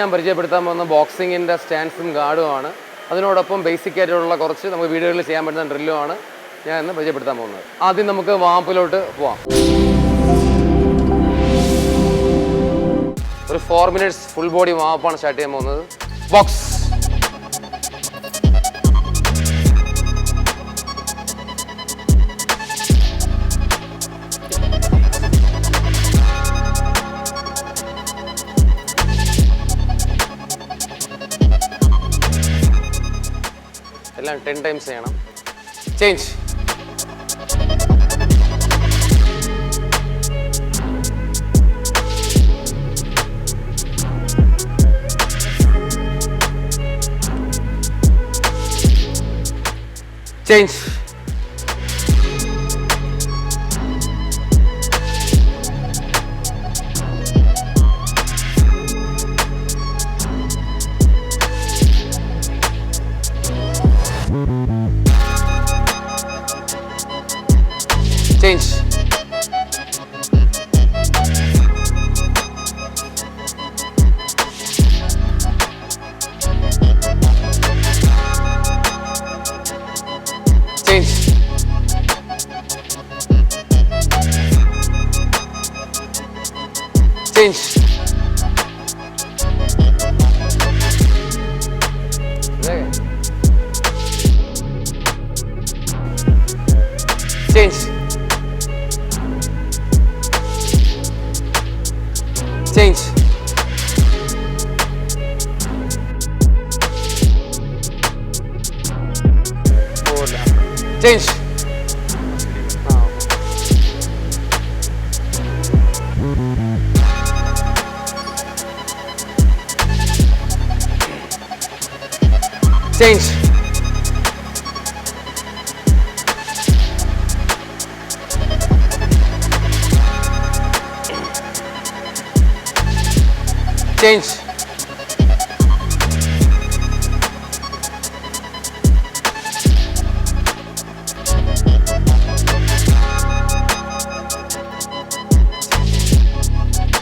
ഞാൻ പരിചയപ്പെടുത്താൻ പോകുന്ന ബോക്സിങ്ങിന്റെ സ്റ്റാൻസും ഗാർഡുമാണ്. അതിനോടൊപ്പം ബേസിക് ആയിട്ടുള്ള കുറച്ച് നമുക്ക് വീഡിയോകളിൽ ചെയ്യാൻ പറ്റുന്ന ഡ്രില്ലുമാണ് ഞാൻ ഇന്ന് പരിചയപ്പെടുത്താൻ പോകുന്നത്. ആദ്യം നമുക്ക് വാമ്പിലോട്ട് പോവാം. ഒരു ഫോർ മിനിറ്റ്സ് ഫുൾ ബോഡി വാപ്പാണ് സ്റ്റാർട്ട് ചെയ്യാൻ പോകുന്നത്. ബോക്സ് എല്ലാം ടെൻ ടൈംസ് ചെയ്യണം. Change change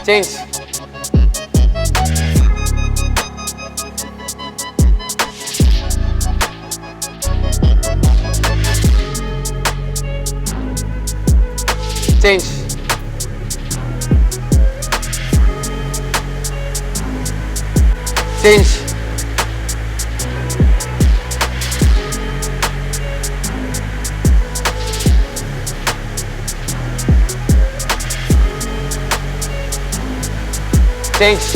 Gente. Gente. Gente. Change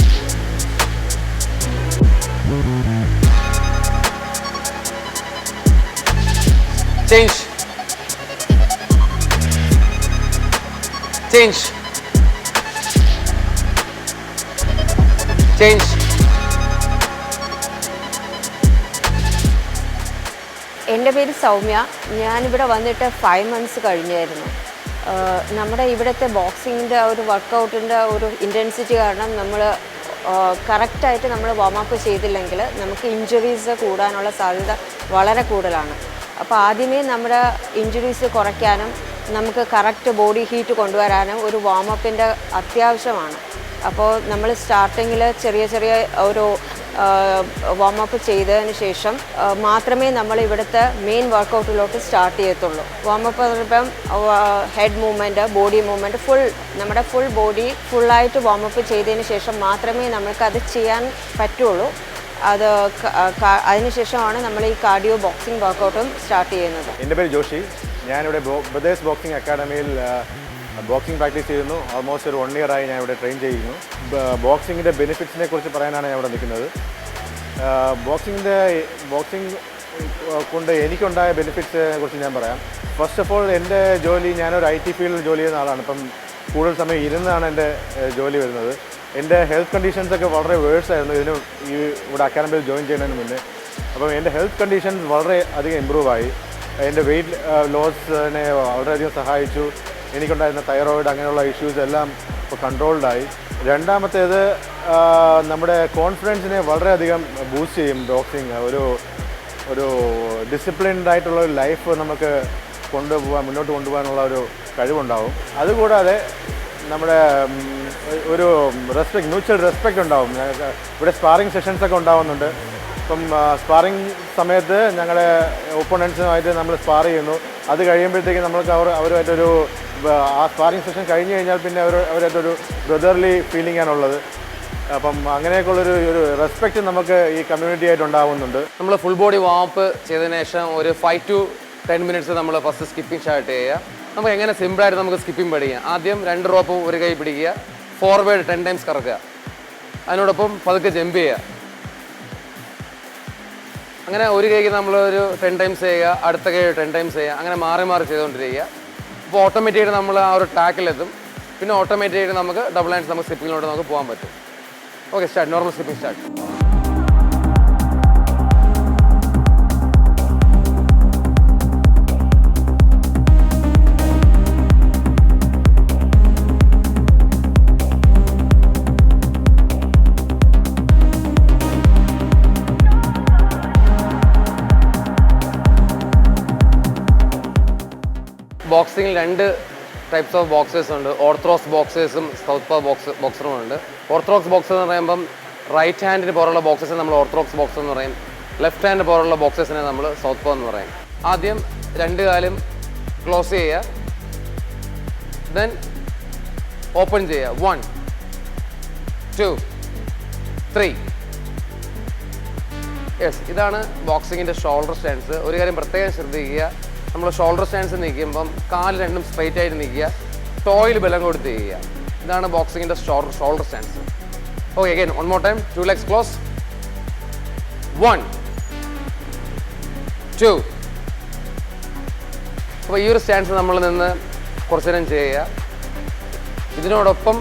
Change. Change. Change. എന്റെ പേര് സൗമ്യ ഞാനിവിടെ വന്നിട്ട് ഫൈവ് മന്ത്സ് കഴിഞ്ഞായിരുന്നു നമ്മുടെ ഇവിടുത്തെ ബോക്സിങ്ങിന്റെ ഒരു വർക്കൗട്ടിന്റെ ഒരു ഇന്റൻസിറ്റി കാരണം നമ്മൾ കറക്റ്റായിട്ട് നമ്മൾ വാമപ്പ് ചെയ്തില്ലെങ്കിൽ നമുക്ക് ഇഞ്ചുറീസ് കൂടാനുള്ള സാധ്യത വളരെ കൂടുതലാണ്. അപ്പോൾ ആദ്യമേ നമ്മുടെ ഇഞ്ചുറീസ് കുറയ്ക്കാനും നമുക്ക് കറക്റ്റ് ബോഡി ഹീറ്റ് കൊണ്ടുവരാനും ഒരു വാമപ്പിന്റെ അത്യാവശ്യമാണ്. അപ്പോൾ നമ്മൾ സ്റ്റാർട്ടിങ്ങിൽ ചെറിയ ചെറിയ ഒരു വാമപ്പ് ചെയ്തതിന് ശേഷം മാത്രമേ നമ്മൾ ഇവിടുത്തെ മെയിൻ വർക്കൗട്ടിലോട്ട് സ്റ്റാർട്ട് ചെയ്യത്തുള്ളൂ. വാമപ്പ് ഇപ്പം head movement body movement full നമ്മുടെ ഫുൾ ബോഡി ഫുള്ളായിട്ട് വാമപ്പ് ചെയ്തതിന് ശേഷം മാത്രമേ നമുക്ക് അത് ചെയ്യാൻ പറ്റുള്ളൂ. അത് അതിനുശേഷമാണ് നമ്മൾ ഈ കാർഡിയോ ബോക്സിംഗ് വർക്കൗട്ടും സ്റ്റാർട്ട് ചെയ്യുന്നത്. എന്റെ പേര് ജോഷി. ഞാനിവിടെ ബ്രദേഴ്സ് ബോക്സിംഗ് അക്കാഡമിയിൽ ബോക്സിംഗ് പ്രാക്ടീസ് ചെയ്യുന്നു. ഓൾമോസ്റ്റ് ഒരു വൺ ഇയർ ആയി ഞാൻ ഇവിടെ ട്രെയിൻ ചെയ്യുന്നു. ബോക്സിങ്ങിന്റെ ബെനിഫിറ്റ്സിനെ കുറിച്ച് പറയാനാണ് ഞാൻ ഇവിടെ നിൽക്കുന്നത്. ബോക്സിങ്ങിന്റെ ബോക്സിംഗ് കൊണ്ട് എനിക്കുണ്ടായ ബെനിഫിറ്റ്സിനെ കുറിച്ച് ഞാൻ പറയാം. ഫസ്റ്റ് ഓഫ് ഓൾ എന്റെ ജോലി ഞാനൊരു ഐ ടി ഫീൽഡിൽ ജോലി ചെയ്യുന്ന ആളാണ്. ഇപ്പം കൂടുതൽ സമയം ഇരുന്നാണ് എന്റെ ജോലി വരുന്നത്. എന്റെ ഹെൽത്ത് കണ്ടീഷൻസൊക്കെ വളരെ വേഴ്സ് ആയിരുന്നു. ഇതിന് ഈ ഇവിടെ അക്കാദമിയിൽ ജോയിൻ ചെയ്യുന്നതിന് മുന്നേ. അപ്പം എന്റെ ഹെൽത്ത് കണ്ടീഷൻസ് വളരെ അധികം ഇമ്പ്രൂവ് ആയി. എന്റെ വെയിറ്റ് ലോസിനെ വളരെയധികം സഹായിച്ചു. എനിക്കുണ്ടായിരുന്ന തൈറോയിഡ് അങ്ങനെയുള്ള ഇഷ്യൂസ് എല്ലാം ഇപ്പോൾ കൺട്രോൾഡായി രണ്ടാമത്തേത് നമ്മുടെ കോൺഫിഡൻസിനെ വളരെയധികം ബൂസ്റ്റ് ചെയ്യും ബോക്സിങ് ഒരു ഒരു ഡിസിപ്ലിൻഡ് ആയിട്ടുള്ള ഒരു ലൈഫ് നമുക്ക് കൊണ്ടുപോകാൻ മുന്നോട്ട് കൊണ്ടുപോകാനുള്ള ഒരു കഴിവുണ്ടാവും. അതുകൂടാതെ നമ്മുടെ ഒരു റെസ്പെക്ട് മ്യൂച്വൽ റെസ്പെക്റ്റ് ഉണ്ടാവും. ഇവിടെ സ്പാറിങ് സെഷൻസൊക്കെ ഉണ്ടാവുന്നുണ്ട്. ഇപ്പം സ്പാറിങ് സമയത്ത് ഞങ്ങളുടെ ഒപ്പോണൻസുമായിട്ട് നമ്മൾ സ്പാർ ചെയ്യുന്നു. അത് കഴിയുമ്പോഴത്തേക്കും നമ്മൾക്ക് അവർ അവരുമായിട്ടൊരു ആ സ്പാറിംഗ് സെഷൻ കഴിഞ്ഞ് കഴിഞ്ഞാൽ പിന്നെ അവർ അവരായിട്ടൊരു ബ്രദർലി ഫീലിംഗ് ആണുള്ളത്. അപ്പം അങ്ങനെയൊക്കെയുള്ളൊരു ഒരു റെസ്പെക്റ്റ് നമുക്ക് ഈ കമ്മ്യൂണിറ്റി ആയിട്ട് ഉണ്ടാവുന്നുണ്ട്. നമ്മൾ ഫുൾ ബോഡി വാമപ്പ് ചെയ്തതിന് ശേഷം ഒരു ഫൈവ് ടു ടെൻ മിനിറ്റ്സ് നമ്മൾ ഫസ്റ്റ് സ്കിപ്പിംഗ് സ്റ്റാർട്ട് ചെയ്യുക. നമുക്ക് എങ്ങനെ സിമ്പിളായിട്ട് നമുക്ക് സ്കിപ്പിംഗ് പഠിക്കാം ആദ്യം രണ്ട് റോപ്പ് ഒരു കൈ പിടിക്കുക. ഫോർവേഡ് ടെൻ ടൈംസ് കറക്കുക. അതിനോടൊപ്പം പതുക്കെ ജമ്പ് ചെയ്യുക. അങ്ങനെ ഒരു കൈക്ക് നമ്മളൊരു ഒരു ടെൻ ടൈംസ് ചെയ്യുക. അടുത്ത കൈ ടെൻ ടൈംസ് ചെയ്യുക. അങ്ങനെ മാറി മാറി ചെയ്തുകൊണ്ടിരിക്കുക. അപ്പോൾ ഓട്ടോമാറ്റിക്കായിട്ട് നമ്മൾ ആ ഒരു ട്രാക്കിലെത്തും പിന്നെ ഓട്ടോമാറ്റിക്കായിട്ട് നമുക്ക് ഡബിൾ ഹാൻഡ്സ് നമുക്ക് സ്ലിപ്പിങ്ങിലോട്ട് നമുക്ക് പോകാൻ പറ്റും. Okay start normal skipping start ബോക്സിങ്ങിൽ രണ്ട് ടൈപ്സ് ഓഫ് ബോക്സേഴ്സ് ഉണ്ട്. ഓർത്തഡോക്സ് ബോക്സേഴ്സും സൗത്ത് പോ ബോക്സ് ബോക്സറും ഉണ്ട്. ഓർത്തഡോക്സ് ബോക്സ് എന്ന് പറയുമ്പം റൈറ്റ് ഹാൻഡിന് പോലുള്ള ബോക്സേഴ്സിനെ നമ്മൾ ഓർത്തഡോക്സ് ബോക്സ് എന്ന് പറയും. ലെഫ്റ്റ് ഹാൻഡ് പോലുള്ള ബോക്സേഴ്സിനെ നമ്മൾ സൗത്ത് പോ എന്ന് പറയും. ആദ്യം രണ്ട് കാലും ക്ലോസ് ചെയ്യുക. ദെൻ ഓപ്പൺ ചെയ്യുക. വൺ ടു ത്രീ യെസ് ഇതാണ് ബോക്സിങ്ങിന്റെ ഷോൾഡർ സ്റ്റാൻസ് ഒരു കാര്യം പ്രത്യേകം ശ്രദ്ധിക്കുക. നമ്മൾ ഷോൾഡർ സ്റ്റാൻസ് നിൽക്കുമ്പം കാൽ രണ്ടും സ്ട്രൈറ്റ് ആയിട്ട് നിൽക്കുക. ടോയിൽ ബലം കൊടുത്ത് ചെയ്യുക. ഇതാണ് ബോക്സിങ്ങിന്റെ shoulder shoulder stance okay again one more time two legs close one two അപ്പോൾ ഈ ഒരു സ്റ്റാൻസ് നമ്മൾ നിന്ന് കുറച്ച് നേരം ചെയ്യുക. ഇതിനോടൊപ്പം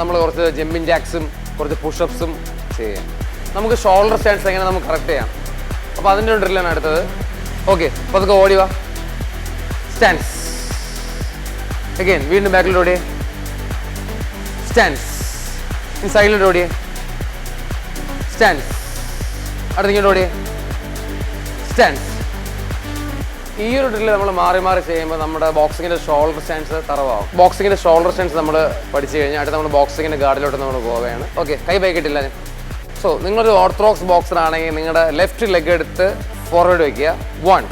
നമ്മൾ കുറച്ച് ജമ്പിങ് ജാക്സും കുറച്ച് പുഷപ്സും ചെയ്യാം നമുക്ക് ഷോൾഡർ സ്റ്റാൻഡ്സ് എങ്ങനെ നമുക്ക് കറക്റ്റ് ചെയ്യാം? അപ്പോൾ അതിന്റെ ഡ്രില്ലാണ് അടുത്തത്. ഓക്കെ അപ്പോൾ അതൊക്കെ ഓടി വാ സ്റ്റാൻഡ്സ് അഗൈൻ വീണ്ടും ബാക്കിലോടെ സ്റ്റാൻസ് ഇനി സൈഡിലോട്ട് സ്റ്റാൻസ് സ്റ്റാൻഡ്സ് സ്റ്റാൻസ് ഈ ഒരു ഡ്രില്ല് നമ്മൾ മാറി മാറി ചെയ്യുമ്പോൾ നമ്മുടെ ബോക്സിങ്ങിന്റെ ഷോൾഡർ സ്റ്റാൻസ് തറവാകും. ബോക്സിങ്ങിന്റെ ഷോൾഡർ സ്റ്റാൻസ് നമ്മൾ പഠിച്ചു കഴിഞ്ഞാൽ അടുത്ത നമ്മൾ ബോക്സിങ്ങിന്റെ ഗാർഡിലോട്ട് നമ്മൾ പോവുകയാണ്. ഓക്കെ കൈ ബൈക്കിട്ടില്ല ഞാൻ. സോ നിങ്ങളൊരു ഓർത്തഡോക്സ് ബോക്സർ ആണെങ്കിൽ നിങ്ങളുടെ ലെഫ്റ്റ് ലെഗ് എടുത്ത് ഫോർവേഡ് വയ്ക്കുക വൺ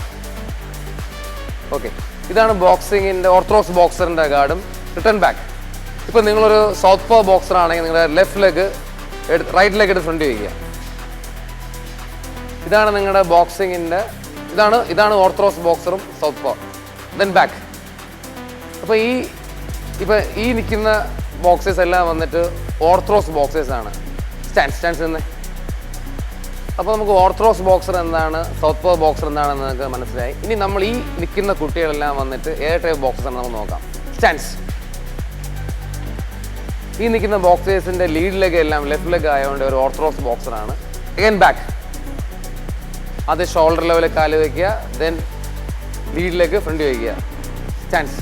ഓക്കെ ഇതാണ് ബോക്സിങ്ങിന്റെ ഓർത്തഡോക്സ് ബോക്സറിന്റെ ഗാർഡും. റിട്ടേൺ ബാക്ക് ഇപ്പം നിങ്ങളൊരു സൗത്ത് പോ ബോക്സർ ആണെങ്കിൽ നിങ്ങളുടെ ലെഫ്റ്റ് ലെഗ് എടുത്ത് റൈറ്റ് ലെഗ് എടുത്ത് ഫ്രണ്ട് വയ്ക്കുക ഇതാണ് നിങ്ങളുടെ ബോക്സിങ്ങിന്റെ ഇതാണ് ഇതാണ് ഓർത്തഡോക്സ് ബോക്സറും സൗത്ത് പോ ദെൻ ബാക്ക് അപ്പോൾ ഈ ഇപ്പം ഈ നിൽക്കുന്ന ബോക്സേഴ്സ് എല്ലാം വന്നിട്ട് ഓർത്തഡോക്സ് ബോക്സേഴ്സാണ് സ്റ്റാൻഡ് സ്റ്റാൻഡ്സ് തന്നെ അപ്പോൾ നമുക്ക് ഓർത്തഡോക്സ് ബോക്സർ എന്താണ് സൗത്ത് പോ ബോക്സർ എന്താണെന്ന് നിങ്ങൾക്ക് മനസ്സിലായി. ഇനി നമ്മൾ ഈ നിൽക്കുന്ന കുട്ടികളെല്ലാം വന്നിട്ട് ഏത് ടൈപ്പ് ബോക്സർ നമുക്ക് നോക്കാം. സ്റ്റാൻസ് ഈ നിൽക്കുന്ന ബോക്സേഴ്സിന്റെ ലീഡ് ലെഗ് എല്ലാം ലെഫ്റ്റ് ലെഗ് ആയതുകൊണ്ട് ഒരു ഓർത്തഡോക്സ് ബോക്സറാണ് അഗൈൻ ബാക്ക് അത് ഷോൾഡർ ലെവലിൽ കാൽ വയ്ക്കുക ദെൻ ലീഡ് ലെഗ് ഫ്രണ്ട് വയ്ക്കുക സ്റ്റാൻസ്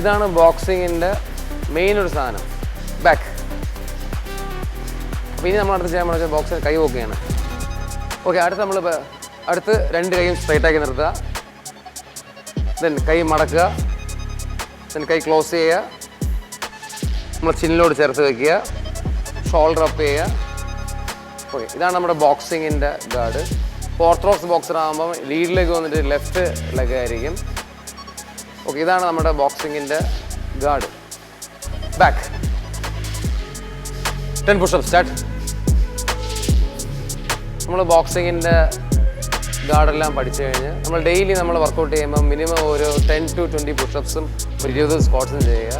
ഇതാണ് ബോക്സിങ്ങിന്റെ മെയിൻ ഒരു സാധനം. ബാക്ക് അപ്പോൾ ഇനി നമ്മൾ അടുത്ത് ചെയ്യാൻ പറഞ്ഞാൽ ബോക്സിൽ കൈ പോക്കുകയാണ് ഓക്കെ അടുത്ത് നമ്മൾ അടുത്ത് രണ്ട് കൈയും സ്ട്രൈറ്റ് ആക്കി നിർത്തുക. ദെൻ കൈ മടക്കുക. ദെൻ കൈ ക്ലോസ് ചെയ്യുക. നമ്മൾ ചിന്നിലോട് ചേർത്ത് വെക്കുക. ഷോൾഡർ അപ്പ് ചെയ്യുക. ഓക്കെ ഇതാണ് നമ്മുടെ ബോക്സിങ്ങിന്റെ ഗാർഡ് ഓർത്തഡോക്സ് ബോക്സർ ആകുമ്പം ലീഡ് ലെഗ് വന്നിട്ട് ലെഫ്റ്റ് ലെഗ് ആയിരിക്കും. ഓക്കെ ഇതാണ് നമ്മുടെ ബോക്സിങ്ങിന്റെ guard back ten push up start നമ്മൾ ബോക്സിങ്ങിന്റെ ഗാർഡെല്ലാം പഠിച്ചു കഴിഞ്ഞ് നമ്മൾ ഡെയിലി നമ്മൾ വർക്കൗട്ട് ചെയ്യുമ്പോൾ മിനിമം ഒരു ടെൻ ടു ട്വന്റി പുഷപ്സും ഒരു ഇരുപത് സ്ക്വാട്ട്സും ചെയ്യുക.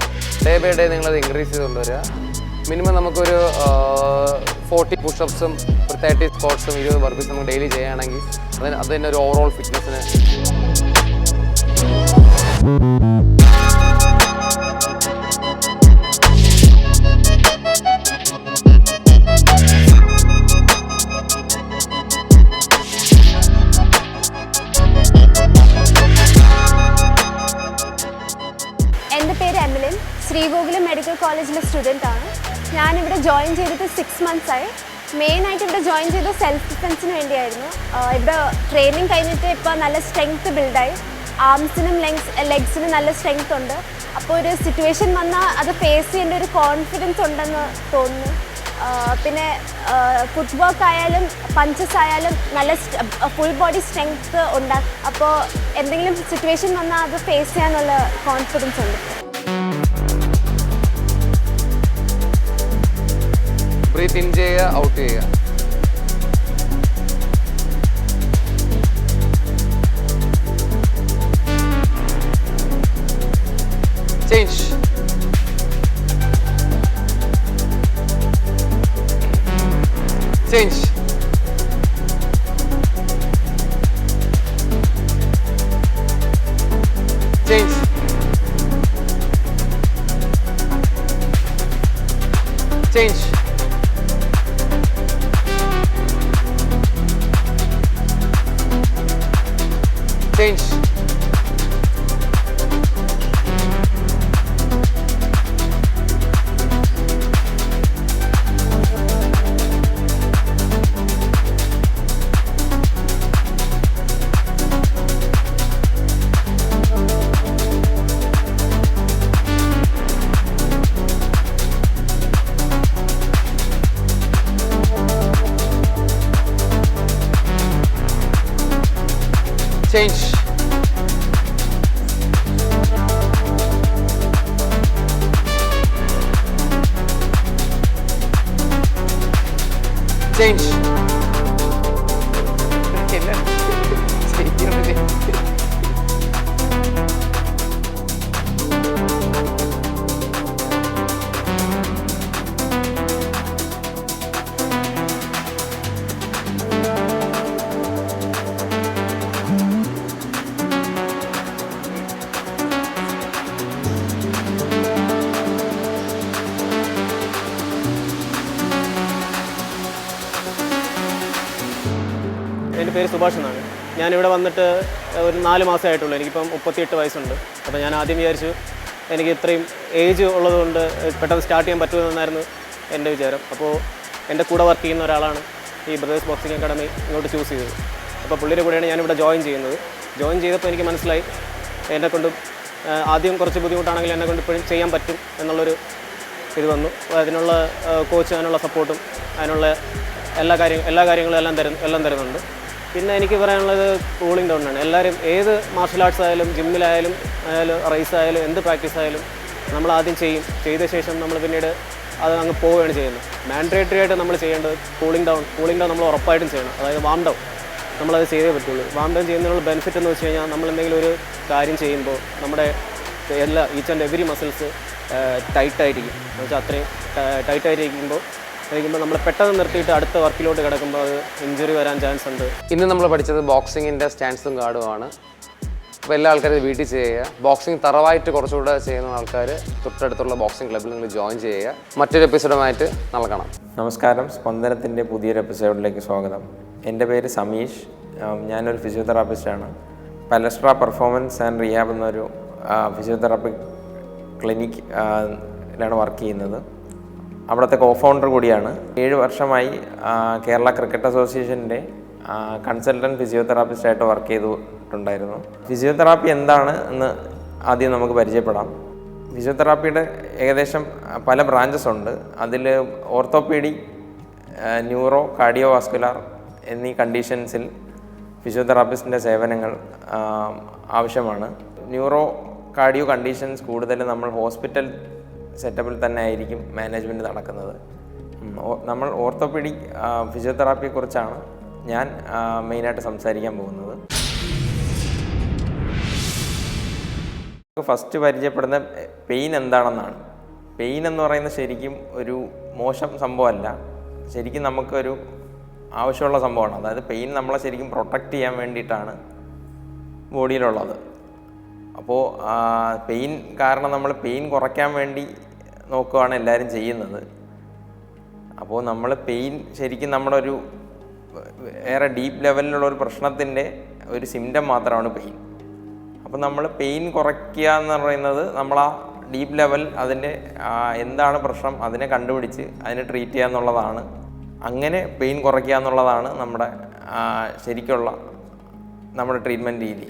ഡേ ബൈ ഡേ നിങ്ങളത് ഇൻക്രീസ് ചെയ്ത് കൊണ്ടുവരിക. മിനിമം നമുക്കൊരു ഫോർട്ടി പുഷപ്സും ഒരു തേർട്ടി സ്ക്വാട്ട്സും ഇരുപത് ബർപ്പീസും നമുക്ക് ഡെയിലി ചെയ്യുകയാണെങ്കിൽ അതിന് അത് തന്നെ ഒരു ഓവറോൾ ഫിറ്റ്നസ്സിന് മെഡിക്കൽ കോളേജിലെ സ്റ്റുഡന്റ് ആണ്. ഞാനിവിടെ ജോയിൻ ചെയ്തിട്ട് സിക്സ് മന്ത്സ് ആയി. മെയിനായിട്ട് ഇവിടെ ജോയിൻ ചെയ്ത് സെൽഫ് ഡിഫെൻസിന് വേണ്ടിയായിരുന്നു. ഇവിടെ ട്രെയിനിങ് കഴിഞ്ഞിട്ട് ഇപ്പോൾ നല്ല സ്ട്രെങ്ത് ബിൽഡായി ആംസിനും ലെങ്സ് ലെഗ്സിനും നല്ല സ്ട്രെങ്ത് ഉണ്ട്. അപ്പോൾ ഒരു സിറ്റുവേഷൻ വന്നാൽ അത് ഫേസ് ചെയ്യേണ്ട ഒരു കോൺഫിഡൻസ് ഉണ്ടെന്ന് തോന്നുന്നു. പിന്നെ ഫുഡ് വർക്ക് ആയാലും പഞ്ചസ് ആയാലും നല്ല ഫുൾ ബോഡി സ്ട്രെങ്ത് ഉണ്ടാകും അപ്പോൾ എന്തെങ്കിലും സിറ്റുവേഷൻ വന്നാൽ അത് ഫേസ് ചെയ്യാനുള്ള കോൺഫിഡൻസ് ഉണ്ട്. ബ്രീത്ത് ഇൻ ചെയ്യുക ഔട്ട് ചെയ്യുക പേര് സുഭാഷ് എന്നാണ്. ഞാനിവിടെ വന്നിട്ട് ഒരു നാല് മാസമായിട്ടുള്ളൂ എനിക്കിപ്പം മുപ്പത്തിയെട്ട് വയസ്സുണ്ട്. അപ്പോൾ ഞാൻ ആദ്യം വിചാരിച്ചു എനിക്ക് ഇത്രയും ഏജ് ഉള്ളതുകൊണ്ട് പെട്ടെന്ന് സ്റ്റാർട്ട് ചെയ്യാൻ പറ്റുമെന്നായിരുന്നു എന്റെ വിചാരം. അപ്പോൾ എന്റെ കൂടെ വർക്ക് ചെയ്യുന്ന ഒരാളാണ് ഈ ബ്രദേഴ്സ് ബോക്സിംഗ് അക്കാഡമി ഇങ്ങോട്ട് ചൂസ് ചെയ്തത്. അപ്പോൾ പുള്ളിയുടെ കൂടെയാണ് ഞാനിവിടെ ജോയിൻ ചെയ്യുന്നത്. ജോയിൻ ചെയ്തപ്പോൾ എനിക്ക് മനസ്സിലായി എന്നെ കൊണ്ട് ആദ്യം കുറച്ച് ബുദ്ധിമുട്ടാണെങ്കിൽ എന്നെ കൊണ്ട് ഇപ്പോഴും ചെയ്യാൻ പറ്റും എന്നുള്ളൊരു ഇത് വന്നു. അതിനുള്ള കോച്ച് അതിനുള്ള സപ്പോർട്ടും അതിനുള്ള എല്ലാ കാര്യം എല്ലാ കാര്യങ്ങളും എല്ലാം തരുന്നു എല്ലാം തരുന്നുണ്ട്. പിന്നെ എനിക്ക് പറയാനുള്ളത് കൂളിംഗ് ഡൗൺ ആണ്. എല്ലാവരും ഏത് മാർഷൽ ആർട്സ് ആയാലും ജിമ്മിലായാലും ആയാലും റേസ് ആയാലും എന്ത് പ്രാക്ടീസ് ആയാലും നമ്മൾ ആദ്യം ചെയ്യും. ചെയ്ത ശേഷം നമ്മൾ പിന്നീട് അത് അങ്ങ് പോവുകയാണ് ചെയ്യുന്നത്. മാൻഡേറ്ററി ആയിട്ട് നമ്മൾ ചെയ്യേണ്ടത് കൂളിംഗ് ഡൗൺ. കൂളിംഗ് ഡൗൺ നമ്മൾ ഉറപ്പായിട്ടും ചെയ്യണം. അതായത് വാം ഡൗൺ നമ്മളത് ചെയ്തേ പറ്റുള്ളൂ. വാം ഡൗൺ ചെയ്യുന്നതിനുള്ള ബെനിഫിറ്റ് എന്ന് വെച്ച് കഴിഞ്ഞാൽ നമ്മൾ എന്തെങ്കിലും ഒരു കാര്യം ചെയ്യുമ്പോൾ നമ്മുടെ എല്ലാ ഈച്ച് ആൻഡ് എവറി മസിൽസ് ടൈറ്റായിരിക്കും എന്ന് വെച്ചാൽ അത്രയും ടൈറ്റ് ഇരിക്കുമ്പോൾ നമ്മൾ പെട്ടെന്ന് നിർത്തിയിട്ട് അടുത്ത വർക്കിലോട്ട് കിടക്കുമ്പോൾ അത് ഇഞ്ചുറി വരാൻ ചാൻസ് ഉണ്ട്. ഇന്ന് നമ്മൾ പഠിച്ചത് ബോക്സിങ്ങിന്റെ സ്റ്റാൻസും ഗാർഡുമാണ് അപ്പോൾ എല്ലാ ആൾക്കാരും വീട്ടിൽ ചെയ്യുക. ബോക്സിംഗ് തറവായിട്ട് കുറച്ചുകൂടെ ചെയ്യുന്ന ആൾക്കാർ തൊട്ടടുത്തുള്ള ബോക്സിംഗ് ക്ലബ്ബിൽ നിങ്ങൾ ജോയിൻ ചെയ്യുക. മറ്റൊരു എപ്പിസോഡുമായിട്ട് നൽകണം കാണാം. നമസ്കാരം. സ്പന്ദനത്തിന്റെ പുതിയൊരു എപ്പിസോഡിലേക്ക് സ്വാഗതം. എന്റെ പേര് സമീഷ്. ഞാനൊരു ഫിസിയോതെറാപ്പിസ്റ്റാണ് പലസ്ട്ര പെർഫോമൻസ് ആൻഡ് റിയാബ് എന്നൊരു ഫിസിയോതെറാപ്പി ക്ലിനിക്കിലാണ് വർക്ക് ചെയ്യുന്നത്. അവിടുത്തെ കോ ഫൗണ്ടർ കൂടിയാണ്. ഏഴ് വർഷമായി കേരള ക്രിക്കറ്റ് അസോസിയേഷന്റെ കൺസൾട്ടന്റ് ഫിസിയോതെറാപ്പിസ്റ്റായിട്ട് വർക്ക് ചെയ്തിട്ടുണ്ടായിരുന്നു. ഫിസിയോതെറാപ്പി എന്താണ് എന്ന് ആദ്യം നമുക്ക് പരിചയപ്പെടാം. ഫിസിയോതെറാപ്പിയുടെ ഏകദേശം പല ബ്രാഞ്ചസ് ഉണ്ട്. അതിൽ ഓർത്തോപീഡി ന്യൂറോ കാർഡിയോ വാസ്കുലാർ എന്നീ കണ്ടീഷൻസിൽ ഫിസിയോതെറാപ്പിസ്റ്റിന്റെ സേവനങ്ങൾ ആവശ്യമാണ്. ന്യൂറോ കാർഡിയോ കണ്ടീഷൻസ് കൂടുതൽ നമ്മൾ ഹോസ്പിറ്റൽ സെറ്റപ്പിൽ തന്നെ ആയിരിക്കും മാനേജ്മെന്റ് നടക്കുന്നത്. നമ്മൾ ഓർത്തോപീഡിക് ഫിസിയോതെറാപ്പിയെക്കുറിച്ചാണ് ഞാൻ മെയിനായിട്ട് സംസാരിക്കാൻ പോകുന്നത്. ഫസ്റ്റ് പരിചയപ്പെടുന്ന പെയിൻ എന്താണെന്നാണ്. പെയിൻ എന്ന് പറയുന്നത് ശരിക്കും ഒരു മോശം സംഭവമല്ല. ശരിക്കും നമുക്കൊരു ആവശ്യമുള്ള സംഭവമാണ്. അതായത് പെയിൻ നമ്മളെ ശരിക്കും പ്രൊട്ടക്റ്റ് ചെയ്യാൻ വേണ്ടിയിട്ടാണ് ബോഡിയിലുള്ളത് അപ്പോൾ പെയിൻ കാരണം നമ്മൾ പെയിൻ കുറയ്ക്കാൻ വേണ്ടി നോക്കുകയാണ് എല്ലാവരും ചെയ്യുന്നത്. അപ്പോൾ നമ്മൾ പെയിൻ ശരിക്കും നമ്മുടെ ഒരു ഏറെ ഡീപ്പ് ലെവലിലുള്ള ഒരു പ്രശ്നത്തിന്റെ ഒരു സിംറ്റം മാത്രമാണ് പെയിൻ അപ്പോൾ നമ്മൾ പെയിൻ കുറയ്ക്കുക എന്ന് പറയുന്നത് നമ്മൾ ആ ഡീപ്പ് ലെവൽ അതിന്റെ എന്താണ് പ്രശ്നം അതിനെ കണ്ടുപിടിച്ച് അതിനെ ട്രീറ്റ് ചെയ്യുക എന്നുള്ളതാണ്. അങ്ങനെ പെയിൻ കുറയ്ക്കുക എന്നുള്ളതാണ് നമ്മുടെ ശരിക്കുള്ള നമ്മുടെ ട്രീറ്റ്മെന്റ് രീതി.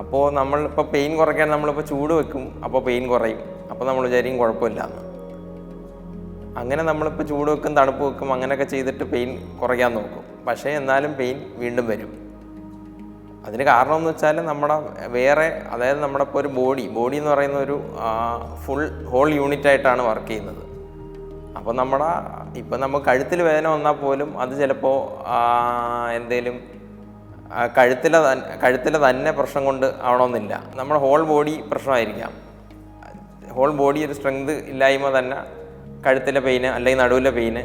അപ്പോൾ നമ്മൾ ഇപ്പോൾ പെയിൻ കുറയ്ക്കാൻ നമ്മളിപ്പോൾ ചൂട് വെക്കും അപ്പോൾ പെയിൻ കുറയും. അപ്പോൾ നമ്മൾ വിചാരിക്കും കുഴപ്പമില്ല. എന്ന് അങ്ങനെ നമ്മളിപ്പോൾ ചൂട് വെക്കും തണുപ്പ് വെക്കും അങ്ങനെയൊക്കെ ചെയ്തിട്ട് പെയിൻ കുറയ്ക്കാൻ നോക്കും. പക്ഷേ എന്നാലും പെയിൻ വീണ്ടും വരും. അതിന് കാരണം എന്ന് വെച്ചാൽ നമ്മുടെ വേറെ അതായത് നമ്മുടെ ഇപ്പോൾ ഒരു ബോഡി ബോഡി എന്ന് പറയുന്ന ഒരു ഫുൾ ഹോൾ യൂണിറ്റ് ആയിട്ടാണ് വർക്ക് ചെയ്യുന്നത്. അപ്പോൾ നമ്മുടെ ഇപ്പം നമ്മൾ കഴുത്തിൽ വേദന വന്നാൽ പോലും അത് ചിലപ്പോൾ എന്തേലും കഴുത്തിലെ കഴുത്തിലെ തന്നെ പ്രശ്നം കൊണ്ട് ആവണമെന്നില്ല. നമ്മുടെ ഹോൾ ബോഡി പ്രശ്നമായിരിക്കാം. ഹോൾ ബോഡി ഒരു സ്ട്രെങ്ത് ഇല്ലായ്മ തന്നെ കഴുത്തിലെ പെയിന് അല്ലെങ്കിൽ നടുവിലെ പെയിന്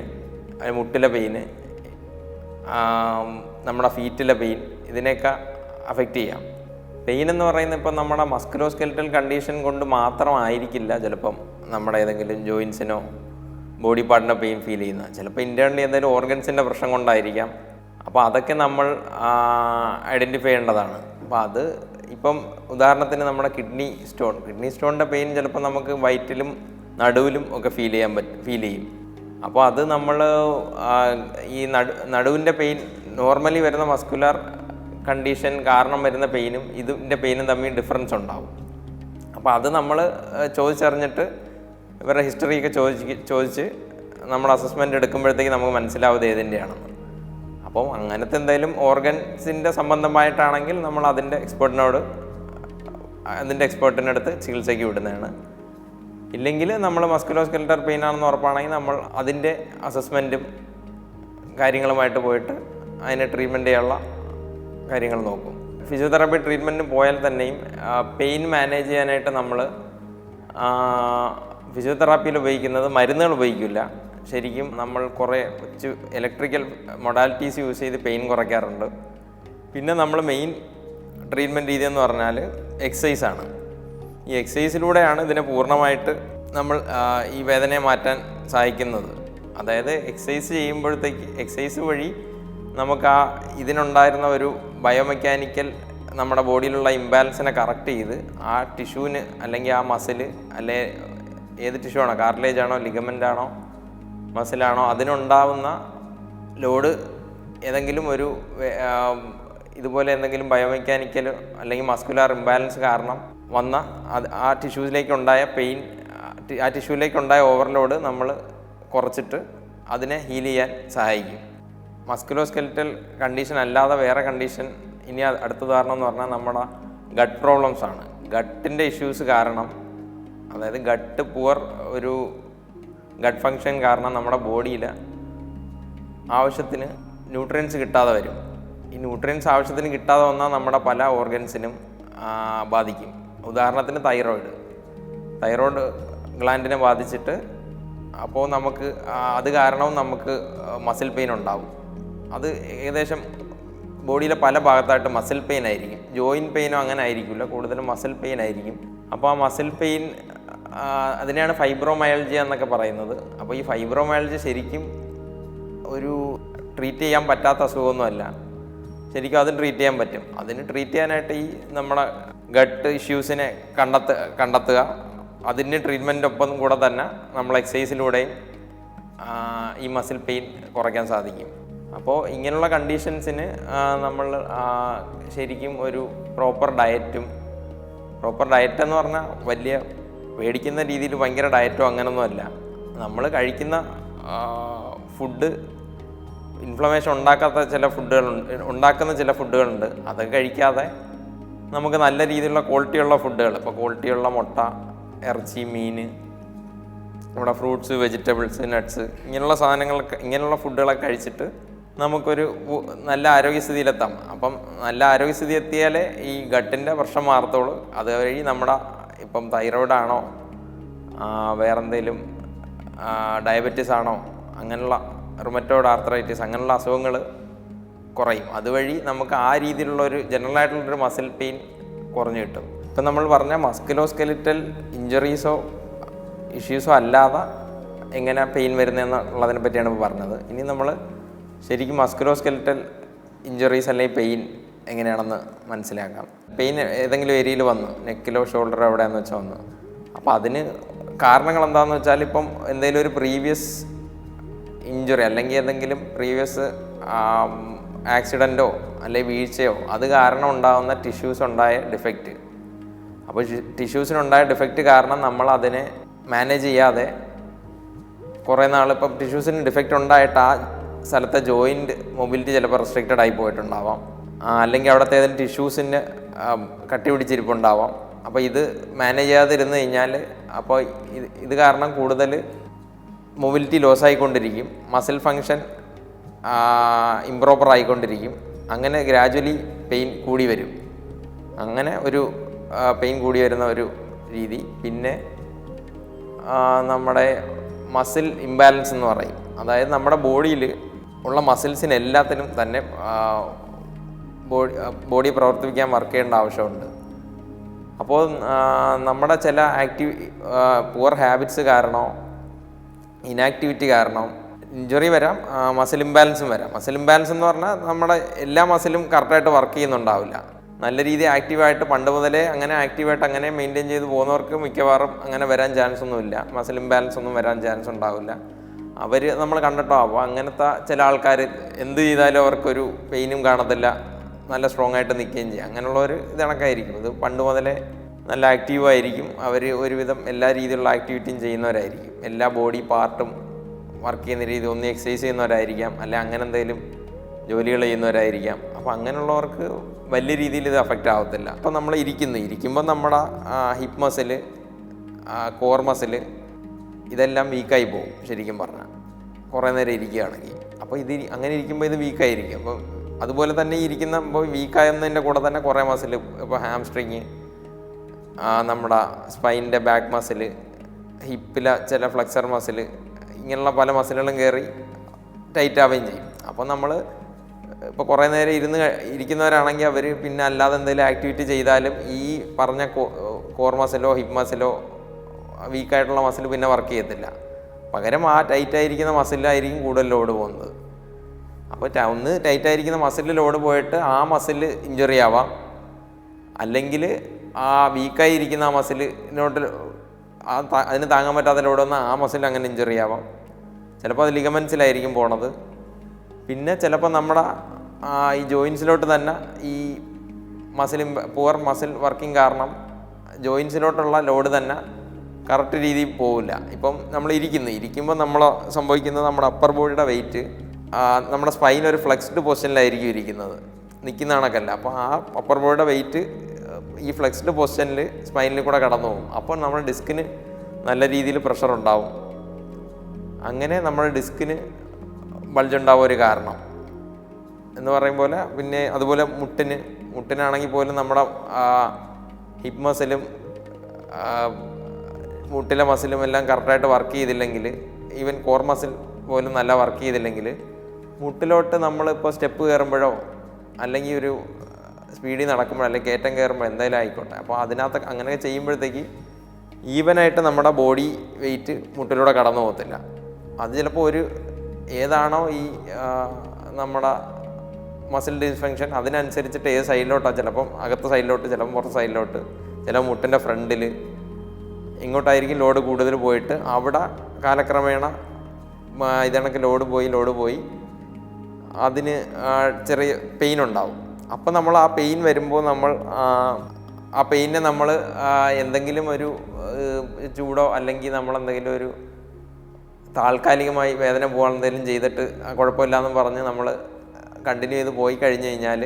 മുട്ടിലെ പെയിന് നമ്മുടെ ഫീറ്റിലെ പെയിൻ ഇതിനെയൊക്കെ അഫക്റ്റ് ചെയ്യാം. പെയിൻ എന്ന് പറയുന്നത് ഇപ്പം നമ്മുടെ മസ്കുലോസ്കെൽറ്റൽ കണ്ടീഷൻ കൊണ്ട് മാത്രമായിരിക്കില്ല ചിലപ്പം നമ്മുടെ ഏതെങ്കിലും ജോയിൻസിനോ ബോഡി പാർട്ടിനോ പെയിൻ ഫീൽ ചെയ്യുന്നത്. ചിലപ്പോൾ ഇന്റേർണലി എന്തെങ്കിലും ഓർഗൻസിന്റെ പ്രശ്നം കൊണ്ടായിരിക്കാം. അപ്പോൾ അതൊക്കെ നമ്മൾ ഐഡന്റിഫൈ ചെയ്യേണ്ടതാണ്. അപ്പോൾ അത് ഇപ്പം ഉദാഹരണത്തിന് നമ്മുടെ കിഡ്നി സ്റ്റോൺ കിഡ്നി സ്റ്റോണിന്റെ പെയിൻ ചിലപ്പോൾ നമുക്ക് വയറ്റിലും നടുവിലും ഒക്കെ ഫീൽ ചെയ്യാൻ പറ്റും ഫീൽ ചെയ്യും. അപ്പോൾ അത് നമ്മൾ ഈ നടു നടുവിന്റെ പെയിൻ നോർമലി വരുന്ന മസ്കുലർ കണ്ടീഷൻ കാരണം വരുന്ന പെയിനും ഇതിന്റെ പെയിനും തമ്മിൽ ഡിഫറൻസ് ഉണ്ടാവും. അപ്പോൾ അത് നമ്മൾ ചോദിച്ചറിഞ്ഞിട്ട് ഇവരുടെ ഹിസ്റ്ററിയൊക്കെ ചോദിച്ച് ചോദിച്ച് നമ്മൾ അസസ്മെന്റ് എടുക്കുമ്പോഴത്തേക്ക് നമുക്ക് മനസ്സിലാവുന്നത് ഏതിന്റെയാണെന്ന് അപ്പോൾ അങ്ങനത്തെ എന്തെങ്കിലും ഓർഗൻസിന്റെ സംബന്ധമായിട്ടാണെങ്കിൽ നമ്മൾ അതിന്റെ എക്സ്പേർട്ടിനോട് അതിന്റെ എക്സ്പേർട്ടിന്റെ അടുത്ത് ചികിത്സയ്ക്ക് വിടുന്നതാണ്. ഇല്ലെങ്കിൽ നമ്മൾ മസ്കുലോസ്കെൽറ്റർ പെയിൻ ആണെന്ന് ഉറപ്പാണെങ്കിൽ നമ്മൾ അതിന്റെ അസസ്മെന്റും കാര്യങ്ങളുമായിട്ട് പോയിട്ട് അതിനെ ട്രീറ്റ്മെന്റ് ചെയ്യാനുള്ള കാര്യങ്ങൾ നോക്കും. ഫിസിയോതെറാപ്പി ട്രീറ്റ്മെന്റിന് പോയാൽ തന്നെയും പെയിൻ മാനേജ് ചെയ്യാനായിട്ട് നമ്മൾ ഫിസിയോതെറാപ്പിയിൽ ഉപയോഗിക്കുന്നത് മരുന്നുകൾ ഉപയോഗിക്കില്ല. ശരിക്കും നമ്മൾ കുറേ ഇലക്ട്രിക്കൽ മൊഡാലിറ്റീസ് യൂസ് ചെയ്ത് പെയിൻ കുറയ്ക്കാറുണ്ട്. പിന്നെ നമ്മൾ മെയിൻ ട്രീറ്റ്മെന്റ് രീതി എന്ന് പറഞ്ഞാൽ എക്സസൈസ് ആണ്. ഈ എക്സസൈസിലൂടെയാണ് ഇതിനെ പൂർണമായിട്ട് നമ്മൾ ഈ വേദനയെ മാറ്റാൻ സഹായിക്കുന്നത്. അതായത് എക്സസൈസ് ചെയ്യുമ്പോഴത്തേക്ക് എക്സസൈസ് വഴി നമുക്ക് ആ ഇതിനുണ്ടായിരുന്ന ഒരു ബയോമെക്കാനിക്കൽ നമ്മുടെ ബോഡിയിലുള്ള ഇംബാലൻസിനെ കറക്റ്റ് ചെയ്ത് ആ ടിഷ്യൂവിന് അല്ലെങ്കിൽ ആ മസിൽ അല്ലെ ഏത് ടിഷ്യൂ ആണോ കാർട്ടിലേജ് ആണോ ലിഗമെന്റ് ആണോ മസിലാണോ അതിനുണ്ടാവുന്ന ലോഡ് ഏതെങ്കിലും ഒരു ഇതുപോലെ എന്തെങ്കിലും ബയോമെക്കാനിക്കൽ അല്ലെങ്കിൽ മസ്കുലാർ ഇംബാലൻസ് കാരണം വന്ന ആ ടിഷ്യൂസിലേക്കുണ്ടായ പെയിൻ ആ ടിഷ്യൂവിലേക്കുണ്ടായ ഓവർലോഡ് നമ്മൾ കുറച്ചിട്ട് അതിനെ ഹീൽ ചെയ്യാൻ സഹായിക്കും. മസ്കുലോസ്കെലിറ്റൽ കണ്ടീഷൻ അല്ലാതെ വേറെ കണ്ടീഷൻ ഇനി അടുത്ത ഉദാഹരണം എന്ന് പറഞ്ഞാൽ നമ്മുടെ ഗട്ട് പ്രോബ്ലംസ് ആണ്. ഗട്ടിന്റെ ഇഷ്യൂസ് കാരണം അതായത് ഗട്ട് പുവർ ഒരു ഗട്ട് ഫങ്ഷൻ കാരണം നമ്മുടെ ബോഡിയിൽ ആവശ്യത്തിന് ന്യൂട്രിയൻസ് കിട്ടാതെ വരും. ഈ ന്യൂട്രിയൻസ് ആവശ്യത്തിന് കിട്ടാതെ വന്നാൽ നമ്മുടെ പല ഓർഗൻസിനും ബാധിക്കും. ഉദാഹരണത്തിന് തൈറോയിഡ് തൈറോയിഡ് ഗ്ലാൻഡിനെ ബാധിച്ചിട്ട് അപ്പോൾ നമുക്ക് അത് കാരണവും നമുക്ക് മസിൽ പെയിൻ ഉണ്ടാവും അത് ഏകദേശം ബോഡിയിലെ പല ഭാഗത്തായിട്ട് മസിൽ പെയിൻ ആയിരിക്കും. ജോയിൻ പെയിനോ അങ്ങനെ ആയിരിക്കില്ല. കൂടുതലും മസിൽ പെയിൻ ആയിരിക്കും. അപ്പോൾ ആ മസിൽ പെയിൻ അതിനെയാണ് ഫൈബ്രോമയാൾജിയ എന്നൊക്കെ പറയുന്നത്. അപ്പോൾ ഈ ഫൈബ്രോമയാൾജിയ ശരിക്കും ഒരു ട്രീറ്റ് ചെയ്യാൻ പറ്റാത്ത അസുഖമൊന്നുമല്ല. ശരിക്കും അതിന് ട്രീറ്റ് ചെയ്യാൻ പറ്റും. അതിന് ട്രീറ്റ് ചെയ്യാനായിട്ട് ഈ നമ്മുടെ ഗട്ട് ഇഷ്യൂസിനെ കണ്ടെത്ത കണ്ടെത്തുക. അതിന് ട്രീറ്റ്മെന്റൊപ്പം കൂടെ തന്നെ നമ്മൾ എക്സസൈസിലൂടെയും ഈ മസിൽ പെയിൻ കുറയ്ക്കാൻ സാധിക്കും. അപ്പോൾ ഇങ്ങനെയുള്ള കണ്ടീഷൻസിന് നമ്മൾ ശരിക്കും ഒരു പ്രോപ്പർ ഡയറ്റും പ്രോപ്പർ ഡയറ്റ് എന്ന് പറഞ്ഞാൽ വലിയ പേടിക്കുന്ന രീതിയിൽ ഭയങ്കര ഡയറ്റോ അങ്ങനൊന്നും അല്ല. നമ്മൾ കഴിക്കുന്ന ഫുഡ് ഇൻഫ്ലമേഷൻ ഉണ്ടാക്കാത്ത ചില ഫുഡുകളുണ്ട് ഉണ്ടാക്കുന്ന ചില ഫുഡുകളുണ്ട് അത് കഴിക്കാതെ നമുക്ക് നല്ല രീതിയിലുള്ള ക്വാളിറ്റിയുള്ള ഫുഡുകൾ ഇപ്പോൾ ക്വാളിറ്റിയുള്ള മുട്ട ഇറച്ചി മീൻ നമ്മുടെ ഫ്രൂട്ട്സ് വെജിറ്റബിൾസ് നട്ട്സ് ഇങ്ങനെയുള്ള സാധനങ്ങളൊക്കെ ഇങ്ങനെയുള്ള ഫുഡുകളൊക്കെ കഴിച്ചിട്ട് നമുക്കൊരു നല്ല ആരോഗ്യസ്ഥിതിയിലെത്താം. അപ്പം നല്ല ആരോഗ്യസ്ഥിതി എത്തിയാലേ ഈ ഗട്ടിന്റെ പ്രശ്നം മാറത്തുള്ളൂ. അതുവഴി നമ്മുടെ ഇപ്പം തൈറോയിഡാണോ വേറെന്തെങ്കിലും ഡയബറ്റീസ് ആണോ അങ്ങനെയുള്ള റുമറ്റോഡ് ആർത്രൈറ്റിസ് അങ്ങനെയുള്ള അസുഖങ്ങൾ കുറയും. അതുവഴി നമുക്ക് ആ രീതിയിലുള്ള ഒരു ജനറൽ ആയിട്ടുള്ളൊരു മസിൽ പെയിൻ കുറഞ്ഞു കിട്ടും. ഇപ്പം നമ്മൾ പറഞ്ഞ മസ്കുലോ സ്കെലിറ്റൽ ഇഞ്ചറീസോ ഇഷ്യൂസോ അല്ലാതെ എങ്ങനെ പെയിൻ വരുന്നതെന്നുള്ളതിനെ പറ്റിയാണ് ഇപ്പോൾ പറഞ്ഞത്. ഇനി നമ്മൾ ശരിക്കും മസ്കുലോ സ്കെലിറ്റൽ ഇഞ്ചറീസ് അല്ലെങ്കിൽ പെയിൻ എങ്ങനെയാണെന്ന് മനസ്സിലാക്കാം. പെയിൻ ഏതെങ്കിലും ഏരിയയിൽ വന്നു. നെക്കിലോ ഷോൾഡറോ എവിടെയാന്ന് വെച്ചാൽ വന്നു. അപ്പോൾ അതിന് കാരണങ്ങൾ എന്താണെന്ന് വെച്ചാൽ ഇപ്പം എന്തെങ്കിലും ഒരു പ്രീവിയസ് ഇഞ്ചുറി അല്ലെങ്കിൽ എന്തെങ്കിലും പ്രീവിയസ് ആക്സിഡന്റോ അല്ലെങ്കിൽ വീഴ്ചയോ അത് കാരണം ഉണ്ടാകുന്ന ടിഷ്യൂസ് ഉണ്ടായ ഡിഫക്റ്റ്. അപ്പോൾ ടിഷ്യൂസിനുണ്ടായ ഡിഫക്റ്റ് കാരണം നമ്മൾ അതിനെ മാനേജ് ചെയ്യാതെ കുറേ നാൾ ഇപ്പം ടിഷ്യൂസിന് ഡിഫക്റ്റ് ഉണ്ടായിട്ട് ആ സ്ഥലത്തെ ജോയിന്റ് മൊബിലിറ്റി ചിലപ്പോൾ റെസ്ട്രിക്റ്റഡ് ആയി പോയിട്ടുണ്ടാവാം. അല്ലെങ്കിൽ അവിടുത്തെ ഏതെങ്കിലും ടിഷ്യൂസിന് കട്ടി പിടിച്ചിരിപ്പുണ്ടാവാം. അപ്പോൾ ഇത് മാനേജ് ചെയ്യാതിരുന്ന് കഴിഞ്ഞാൽ അപ്പോൾ ഇത് ഇത് കാരണം കൂടുതൽ മൊബിലിറ്റി ലോസ് ആയിക്കൊണ്ടിരിക്കും. മസിൽ ഫങ്ഷൻ ഇംപ്രോപ്പർ ആയിക്കൊണ്ടിരിക്കും. അങ്ങനെ ഗ്രാജ്വലി പെയിൻ കൂടി വരും. അങ്ങനെ ഒരു പെയിൻ കൂടി വരുന്ന ഒരു രീതി. പിന്നെ നമ്മുടെ മസിൽ ഇംബാലൻസ് എന്ന് പറയും. അതായത് നമ്മുടെ ബോഡിയിൽ ഉള്ള മസിൽസിന് എല്ലാത്തിനും തന്നെ ബോഡി ബോഡി പ്രവർത്തിപ്പിക്കാൻ വർക്ക് ചെയ്യേണ്ട ആവശ്യമുണ്ട്. അപ്പോൾ നമ്മുടെ ചില ആക്ടിവ് പുവർ ഹാബിറ്റ്സ് കാരണോ ഇനാക്ടിവിറ്റി കാരണം ഇഞ്ചുറി വരാം മസിൽ ഇംബാലൻസും വരാം. മസിൽ ഇംബാലൻസ് എന്ന് പറഞ്ഞാൽ നമ്മുടെ എല്ലാ മസിലും കറക്റ്റായിട്ട് വർക്ക് ചെയ്യുന്നുണ്ടാവില്ല. നല്ല രീതിയിൽ ആക്റ്റീവായിട്ട് പണ്ട് മുതലേ അങ്ങനെ ആക്റ്റീവായിട്ട് അങ്ങനെ മെയിന്റെയിൻ ചെയ്ത് പോകുന്നവർക്ക് മിക്കവാറും അങ്ങനെ വരാൻ ചാൻസ് ഒന്നുമില്ല മസിൽ ഇംബാലൻസ് ഒന്നും വരാൻ ചാൻസ് ഉണ്ടാവില്ല. അവർ നമ്മൾ കണ്ടിട്ടോ അപ്പോൾ അങ്ങനത്തെ ചില ആൾക്കാർ എന്ത് ചെയ്താലും അവർക്കൊരു പെയിനും കാണത്തില്ല. നല്ല സ്ട്രോങ് ആയിട്ട് നിൽക്കുകയും ചെയ്യും. അങ്ങനെയുള്ള ഒരു ഇതണക്കായിരിക്കും ഇത് പണ്ട് മുതലേ നല്ല ആക്റ്റീവ് ആയിരിക്കും. അവർ ഒരുവിധം എല്ലാ രീതിയിലുള്ള ആക്ടിവിറ്റിയും ചെയ്യുന്നവരായിരിക്കും. എല്ലാ ബോഡി പാർട്ടും വർക്ക് ചെയ്യുന്ന രീതി ഒന്ന് എക്സസൈസ് ചെയ്യുന്നവരായിരിക്കാം. അല്ലെ അങ്ങനെ എന്തെങ്കിലും ജോലികൾ ചെയ്യുന്നവരായിരിക്കാം. അപ്പോൾ അങ്ങനെയുള്ളവർക്ക് വലിയ രീതിയിൽ ഇത് അഫക്റ്റ് ആവത്തില്ല. അപ്പോൾ നമ്മൾ ഇരിക്കുന്നു. ഇരിക്കുമ്പോൾ നമ്മുടെ ഹിപ്പ് മസിൽ കോർ മസിൽ ഇതെല്ലാം വീക്കായി പോകും. ശരിക്കും പറഞ്ഞാൽ. കുറേ നേരം ഇരിക്കുകയാണെങ്കിൽ. അപ്പോൾ ഇത് അങ്ങനെ ഇരിക്കുമ്പോൾ ഇത് വീക്കായിരിക്കും അപ്പം അതുപോലെ തന്നെ ഇരിക്കുന്ന ഇപ്പോൾ വീക്കായതിന്റെ കൂടെ തന്നെ കുറേ മസിൽ ഇപ്പോൾ ഹാംസ്ട്രിങ് നമ്മുടെ സ്പൈനിന്റെ ബാക്ക് മസിൽ ഹിപ്പിലെ ചില ഫ്ലെക്സർ മസിൽ ഇങ്ങനെയുള്ള പല മസിലുകളും കയറി ടൈറ്റ് ആവുകയും ചെയ്യും. അപ്പോൾ നമ്മൾ ഇപ്പോൾ കുറേ നേരം ഇരുന്ന് ഇരിക്കുന്നവരാണെങ്കിൽ അവർ പിന്നെ അല്ലാതെ എന്തെങ്കിലും ആക്ടിവിറ്റി ചെയ്താലും ഈ പറഞ്ഞ കോർ മസിലോ ഹിപ്പ് മസിലോ വീക്കായിട്ടുള്ള മസിൽ പിന്നെ വർക്ക് ചെയ്യത്തില്ല. പകരം ആ ടൈറ്റായിരിക്കുന്ന മസിലായിരിക്കും കൂടുതൽ ലോഡ് പോകുന്നത്. അപ്പോൾ ഒന്ന് ടൈറ്റ് ആയിരിക്കുന്ന മസിലിൽ ലോഡ് പോയിട്ട് ആ മസിൽ ഇഞ്ചുറി ആവാം. അല്ലെങ്കിൽ ആ വീക്കായി ഇരിക്കുന്ന ആ മസിലിനോട്ട് ആ അതിന് താങ്ങാൻ പറ്റാത്ത ലോഡ് വന്നാൽ ആ മസിൽ അങ്ങനെ ഇഞ്ചുറി ആവാം. ചിലപ്പോൾ അത് ലിഗമെൻസിലായിരിക്കും പോണത്. പിന്നെ ചിലപ്പോൾ നമ്മുടെ ഈ ജോയിൻസിലോട്ട് തന്നെ ഈ മസിൽ പുവർ മസിൽ വർക്കിംഗ് കാരണം ജോയിൻസിലോട്ടുള്ള ലോഡ് തന്നെ കറക്റ്റ് രീതിയിൽ പോവില്ല. ഇപ്പം നമ്മൾ ഇരിക്കുന്നു. ഇരിക്കുമ്പോൾ നമ്മൾ സംഭവിക്കുന്നത് നമ്മുടെ അപ്പർ ബോഡിയുടെ വെയിറ്റ് നമ്മുടെ സ്പൈൻ ഒരു ഫ്ലെക്സ്ഡ് പൊസിഷനിലായിരിക്കും ഇരിക്കുന്നത്. നിൽക്കുന്ന കണക്കല്ല. അപ്പോൾ ആ അപ്പർ ബോഡിയുടെ വെയിറ്റ് ഈ ഫ്ലെക്സ്ഡ് പൊസിഷനിൽ സ്പൈനിൽ കൂടെ കടന്നു പോകും. അപ്പോൾ നമ്മുടെ ഡിസ്കിന് നല്ല രീതിയിൽ പ്രഷർ ഉണ്ടാവും. അങ്ങനെ നമ്മുടെ ഡിസ്കിന് ബൾജ് ഉണ്ടാവുക ഒരു കാരണം. എന്ന് പറയും പോലെ പിന്നെ അതുപോലെ മുട്ടിന് മുട്ടിനാണെങ്കിൽ പോലും നമ്മുടെ ഹിപ്പ് മസിലും മുട്ടിലെ മസിലും എല്ലാം കറക്റ്റായിട്ട് വർക്ക് ചെയ്തില്ലെങ്കിൽ ഈവൻ കോർ മസിൽ പോലും നല്ല വർക്ക് ചെയ്തില്ലെങ്കിൽ മുട്ടിലോട്ട് നമ്മളിപ്പോൾ സ്റ്റെപ്പ് കയറുമ്പോഴോ അല്ലെങ്കിൽ ഒരു സ്പീഡിൽ നടക്കുമ്പോഴോ അല്ലെങ്കിൽ കയറ്റം കയറുമ്പോൾ എന്തായാലും ആയിക്കോട്ടെ. അപ്പോൾ അതിനകത്ത് അങ്ങനെ ചെയ്യുമ്പോഴത്തേക്ക് ഈവനായിട്ട് നമ്മുടെ ബോഡി വെയിറ്റ് മുട്ടിലൂടെ കടന്നു പോകത്തില്ല. അത് ചിലപ്പോൾ ഒരു ഏതാണോ ഈ നമ്മുടെ മസിൽ ഡിസ്ഫങ്ഷൻ അതിനനുസരിച്ചിട്ട് ഏത് സൈഡിലോട്ടാണ് ചിലപ്പം അകത്ത് സൈഡിലോട്ട് ചിലപ്പം പുറത്ത് സൈഡിലോട്ട് ചില മുട്ടിന്റെ ഫ്രണ്ടിൽ ഇങ്ങോട്ടായിരിക്കും ലോഡ് കൂടുതൽ പോയിട്ട് അവിടെ കാലക്രമേണ ഇതണക്ക് ലോഡ് പോയി ലോഡ് പോയി. അതിന് ചെറിയ പെയിൻ ഉണ്ടാവും. അപ്പം നമ്മൾ ആ പെയിൻ വരുമ്പോൾ നമ്മൾ ആ, പെയിനെ നമ്മൾ എന്തെങ്കിലും ഒരു ചൂടോ അല്ലെങ്കിൽ നമ്മൾ എന്തെങ്കിലും ഒരു താൽക്കാലികമായി വേദന പോകാൻ എന്തെങ്കിലും ചെയ്തിട്ട് കുഴപ്പമില്ലാന്ന് പറഞ്ഞ് നമ്മൾ കണ്ടിന്യൂ ചെയ്ത് പോയി കഴിഞ്ഞ് കഴിഞ്ഞാൽ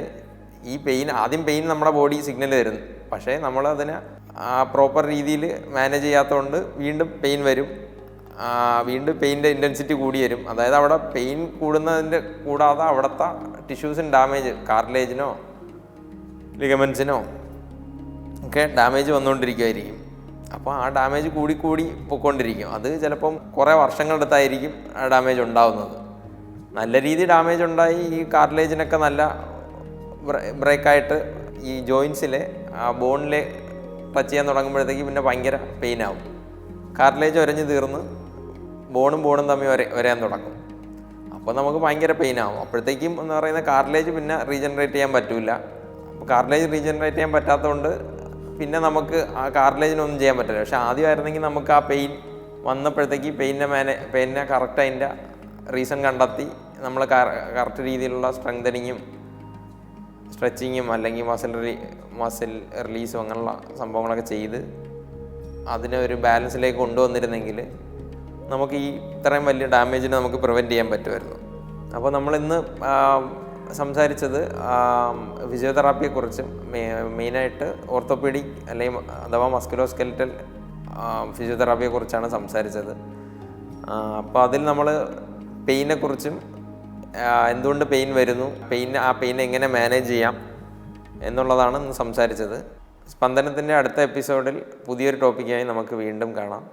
ഈ പെയിൻ ആദ്യം പെയിൻ നമ്മുടെ ബോഡി സിഗ്നൽ തരുന്നു. പക്ഷേ നമ്മൾ അതിനെ പ്രോപ്പർ രീതിയിൽ മാനേജ് ചെയ്യാത്തതുകൊണ്ട് വീണ്ടും പെയിൻ വരും. വീണ്ടും പെയിന്റെ ഇന്റൻസിറ്റി കൂടി വരും. അതായത് അവിടെ പെയിൻ കൂടുന്നതിന്റെ കൂടാതെ അവിടുത്തെ ടിഷ്യൂസിന് ഡാമേജ് കാർട്ടിലേജിനോ ലിഗമെൻസിനോ ഒക്കെ ഡാമേജ് വന്നുകൊണ്ടിരിക്കുമായിരിക്കും അപ്പോൾ ആ ഡാമേജ് കൂടി കൂടി പൊയ്ക്കൊണ്ടിരിക്കും. അത് ചിലപ്പം കുറേ വർഷങ്ങളെടുത്തായിരിക്കും ആ ഡാമേജ് ഉണ്ടാവുന്നത്. നല്ല രീതിയിൽ ഡാമേജ് ഉണ്ടായി ഈ കാർട്ടിലേജിനൊക്കെ നല്ല ബ്രേക്കായിട്ട് ഈ ജോയിൻസിലെ ആ ബോണിലെ ടച്ച് ചെയ്യാൻ തുടങ്ങുമ്പോഴത്തേക്ക് പിന്നെ ഭയങ്കര പെയിൻ ആവും. കാർട്ടിലേജ് ഒരഞ്ഞ് തീർന്ന് ബോണും ബോണും തമ്മിൽ വരെ വരാൻ തുടങ്ങും. അപ്പോൾ നമുക്ക് ഭയങ്കര പെയിൻ ആവും. അപ്പോഴത്തേക്കും എന്ന് പറയുന്ന കാർലേജ് പിന്നെ റീജനറേറ്റ് ചെയ്യാൻ പറ്റില്ല അപ്പോൾ കാർട്ടിലേജ് റീജനറേറ്റ് ചെയ്യാൻ പറ്റാത്തതുകൊണ്ട് പിന്നെ നമുക്ക് ആ കാർട്ടിലേജിനൊന്നും ചെയ്യാൻ പറ്റില്ല. പക്ഷേ ആദ്യമായിരുന്നെങ്കിൽ നമുക്ക് ആ പെയിൻ വന്നപ്പോഴത്തേക്ക് പെയിനെ മാനേ പെയിനെ കറക്റ്റ് അതിന്റെ റീസൺ കണ്ടെത്തി നമ്മൾ കറക്റ്റ് രീതിയിലുള്ള സ്ട്രെങ്തനിങ്ങും സ്ട്രെച്ചിങ്ങും അല്ലെങ്കിൽ മസിൽ മസിൽ റിലീസും അങ്ങനെയുള്ള സംഭവങ്ങളൊക്കെ ചെയ്ത് അതിനെ ഒരു ബാലൻസിലേക്ക് കൊണ്ടുവന്നിരുന്നെങ്കിൽ നമുക്ക് ഈ ഇത്രയും വലിയ ഡാമേജിനെ നമുക്ക് പ്രിവെന്റ് ചെയ്യാൻ പറ്റുമായിരുന്നു. അപ്പോൾ നമ്മളിന്ന് സംസാരിച്ചത് ഫിസിയോതെറാപ്പിയെക്കുറിച്ചും മെയിനായിട്ട് ഓർത്തോപീഡിക് അല്ലെങ്കിൽ അഥവാ മസ്കുലോസ്കെലിറ്റൽ ഫിസിയോതെറാപ്പിയെക്കുറിച്ചാണ് സംസാരിച്ചത്. അപ്പോൾ അതിൽ നമ്മൾ പെയിനെക്കുറിച്ചും എന്തുകൊണ്ട് പെയിൻ വരുന്നു പെയിൻ ആ പെയിൻ എങ്ങനെ മാനേജ് ചെയ്യാം എന്നുള്ളതാണ് ഇന്ന് സംസാരിച്ചത്. സ്പന്ദനത്തിന്റെ അടുത്ത എപ്പിസോഡിൽ പുതിയൊരു ടോപ്പിക്കായി നമുക്ക് വീണ്ടും കാണാം.